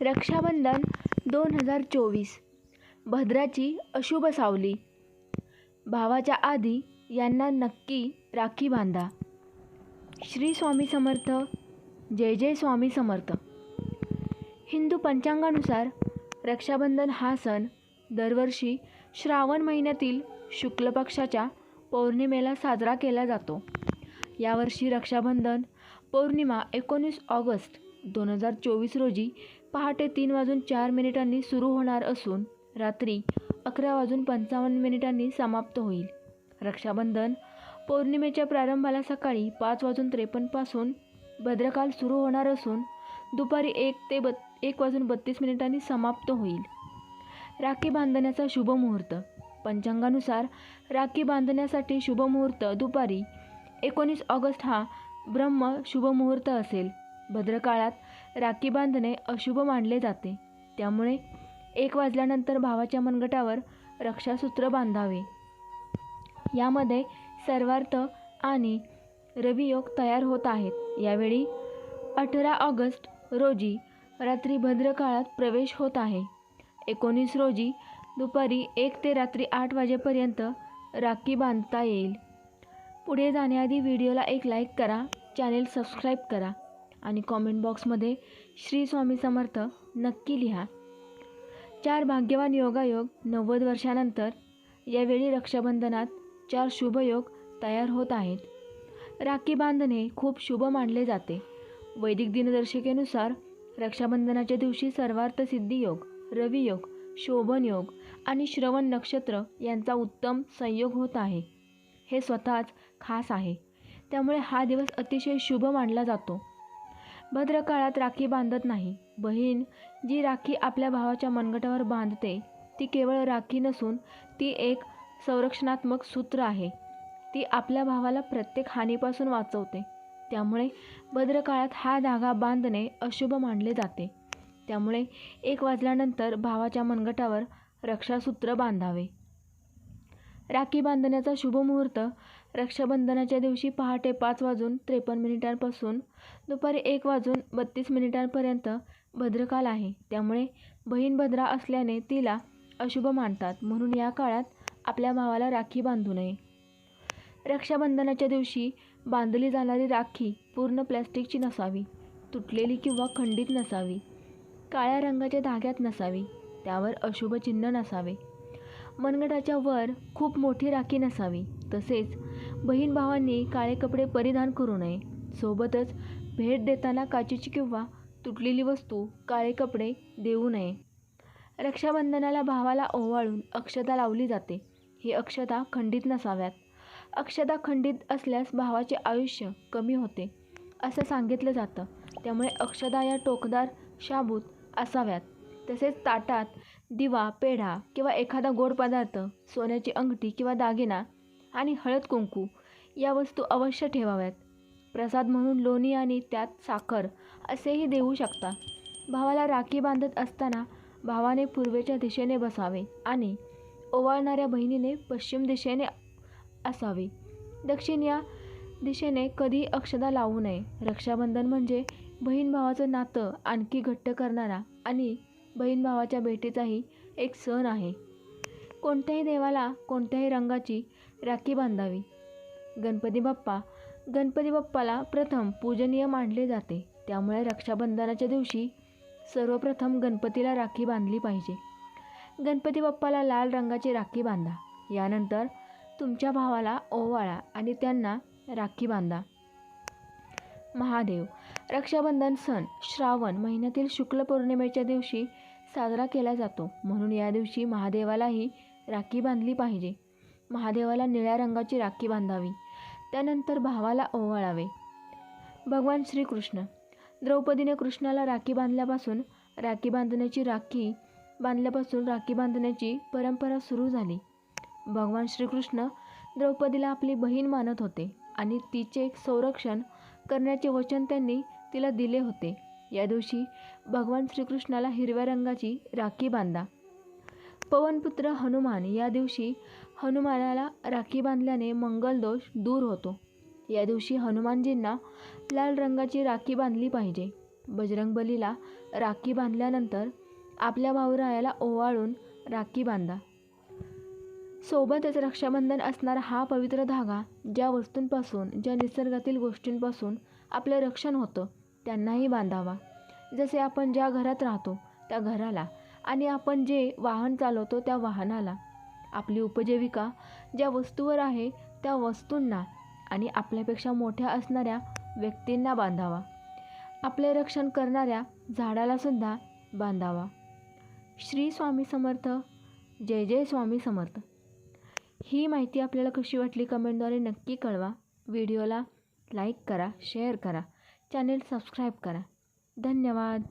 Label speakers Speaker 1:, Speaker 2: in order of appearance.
Speaker 1: रक्षाबंधन दोन हजार चोवीस. भद्राची अशुभ सावली. भावाच्या आधी यांना नक्की राखी बांधा. श्री स्वामी समर्थ जय जय स्वामी समर्थ. हिंदू पंचांगानुसार रक्षाबंधन हा सण दरवर्षी श्रावण महिन्यातील शुक्ल पक्षाच्या पौर्णिमेला साजरा केला जातो. यावर्षी रक्षाबंधन पौर्णिमा एकोणीस ऑगस्ट दोन हजार चोवीस रोजी पहाटे तीन वाजून चार मिनिटांनी सुरू होणार असून रात्री अकरा वाजून पंचावन्न मिनिटांनी समाप्त होईल. रक्षाबंधन पौर्णिमेच्या प्रारंभाला सकाळी पाच वाजून त्रेपन्नपासून भद्रकाल सुरू होणार असून दुपारी एक ते बत् एक वाजून बत्तीस मिनिटांनी समाप्त होईल. राखी बांधण्याचा शुभ मुहूर्त. पंचांगानुसार राखी बांधण्यासाठी शुभ मुहूर्त दुपारी एकोणीस ऑगस्ट हा ब्रह्म शुभ मुहूर्त असेल. भद्रकाळात राखी बांधणे अशुभ मानले जाते. त्यामुळे एक वाजल्यानंतर भावाच्या मनगटावर रक्षासूत्र बांधावे. यामध्ये सर्वार्थ आणि रवियोग तयार होत आहेत. यावेळी अठरा ऑगस्ट रोजी रात्री भद्रकाळात प्रवेश होत आहे. एकोणीस रोजी दुपारी एक ते रात्री आठ वाजेपर्यंत राखी बांधता येईल. पुढे जाण्याआधी व्हिडिओला एक लाईक करा चॅनेल सबस्क्राईब करा. आणि कॉमेंट बॉक्समध्ये श्री स्वामी समर्थ नक्की लिहा. चार भाग्यवान योगायोग नव्वद वर्षानंतर यावेळी रक्षाबंधनात चार शुभयोग तयार होत आहेत. राखी बांधणे खूप शुभ मानले जाते. वैदिक दिनदर्शिकेनुसार रक्षाबंधनाच्या दिवशी सर्वार्थ सिद्धी योग रवियोग शोभन योग आणि श्रवण नक्षत्र यांचा उत्तम संयोग होत आहे. हे स्वतःच खास आहे. त्यामुळे हा दिवस अतिशय शुभ मानला जातो. भद्रकाळात राखी बांधत नाही. बहीण जी राखी आपल्या भावाच्या मनगटावर बांधते ती केवळ राखी नसून ती एक संरक्षणात्मक सूत्र आहे. ती आपल्या भावाला प्रत्येक हानीपासून वाचवते. त्यामुळे भद्रकाळात हा धागा बांधणे अशुभ मानले जाते. त्यामुळे एक वाजल्यानंतर भावाच्या मनगटावर रक्षासूत्र बांधावे. राखी बांधण्याचा शुभ मुहूर्त. रक्षाबंधनाच्या दिवशी पहाटे पाच वाजून त्रेपन्न मिनिटांपासून दुपारी एक वाजून बत्तीस मिनिटांपर्यंत भद्रकाल आहे. त्यामुळे बहीण भद्रा असल्याने तिला अशुभ मानतात. म्हणून या काळात आपल्या भावाला राखी बांधू नये. रक्षाबंधनाच्या दिवशी बांधली जाणारी राखी पूर्ण प्लॅस्टिकची नसावी. तुटलेली किंवा खंडित नसावी. काळ्या रंगाच्या धाग्यात नसावी. त्यावर अशुभ चिन्ह नसावे. मनगटाच्या वर खूप मोठी राखी नसावी. तसेच बहीण भावांनी काळे कपडे परिधान करू नये. सोबतच भेट देताना काचेची किंवा तुटलेली वस्तू काळे कपडे देऊ नये. रक्षाबंधनाला भावाला ओवाळून अक्षता लावली जाते. ही अक्षता खंडित नसाव्यात. अक्षता खंडित असल्यास भावाचे आयुष्य कमी होते असं सांगितलं जातं. त्यामुळे अक्षता या टोकदार शाबूत असाव्यात. तसेच ताटात दिवा पेढा किंवा एखादा गोड पदार्थ सोन्याची अंगठी किंवा दागिना आणि हळद कुंकू या वस्तू अवश्य ठेवाव्यात. प्रसाद म्हणून लोणी आणि त्यात साखर असेही देऊ शकता. भावाला राखी बांधत असताना भावाने पूर्वेच्या दिशेने बसावे आणि ओवाळणाऱ्या बहिणीने पश्चिम दिशेने असावे. दक्षिण या दिशेने कधी अक्षदा लावू नये. रक्षाबंधन म्हणजे बहीण भावाचं नातं आणखी घट्ट करणारा आणि बहीण भावाच्या भेटीचाही एक सण आहे. कोणत्याही देवाला कोणत्याही रंगाची राखी बांधावी. गणपती बाप्पा गणपती बाप्पाला प्रथम पूजनीय मानले जाते. त्यामुळे रक्षाबंधनाच्या दिवशी सर्वप्रथम गणपतीला राखी बांधली पाहिजे. गणपती बाप्पाला लाल रंगाची राखी बांधा. यानंतर तुमच्या भावाला ओवाळा आणि त्यांना राखी बांधा. महादेव रक्षाबंधन सण श्रावण महिन्यातील शुक्ल पौर्णिमेच्या दिवशी साजरा केला जातो. म्हणून या दिवशी महादेवालाही राखी बांधली पाहिजे. महादेवाला निळ्या रंगाची राखी बांधावी. त्यानंतर भावाला ओवाळावे. भगवान श्रीकृष्ण. द्रौपदीने कृष्णाला राखी बांधल्यापासून राखी बांधण्याची राखी बांधल्यापासून राखी बांधण्याची परंपरा सुरू झाली. भगवान श्रीकृष्ण द्रौपदीला आपली बहीण मानत होते आणि तिचे संरक्षण करण्याचे वचन त्यांनी तिला दिले होते. या दिवशी भगवान श्रीकृष्णाला हिरव्या रंगाची राखी बांधा. पवनपुत्र हनुमान या दिवशी हनुमानाला राखी बांधल्याने मंगलदोष दूर होतो. या दिवशी हनुमानजींना लाल रंगाची राखी बांधली पाहिजे. बजरंगबलीला राखी बांधल्यानंतर आपल्या भाऊरायाला ओवाळून राखी बांधा. सोबतच रक्षाबंधन असणारा हा पवित्र धागा ज्या वस्तूंपासून ज्या निसर्गातील गोष्टींपासून आपलं रक्षण होतं त्यांनाही बांधावा. जसे आपण ज्या घरात राहतो त्या घराला आणि आपण जे वाहन चालवतो त्या वाहनाला. आपली उपजीविका ज्या वस्तूवर आहे त्या वस्तूंना आणि आपल्यापेक्षा मोठ्या असणाऱ्या व्यक्तींना बांधावा. आपले रक्षण करणाऱ्या झाडालासुद्धा बांधावा. श्री स्वामी समर्थ जय जय स्वामी समर्थ. ही माहिती आपल्याला कशी वाटली कमेंटद्वारे नक्की कळवा. व्हिडिओला लाईक करा शेअर करा. चॅनेल सबस्क्राईब करा. धन्यवाद.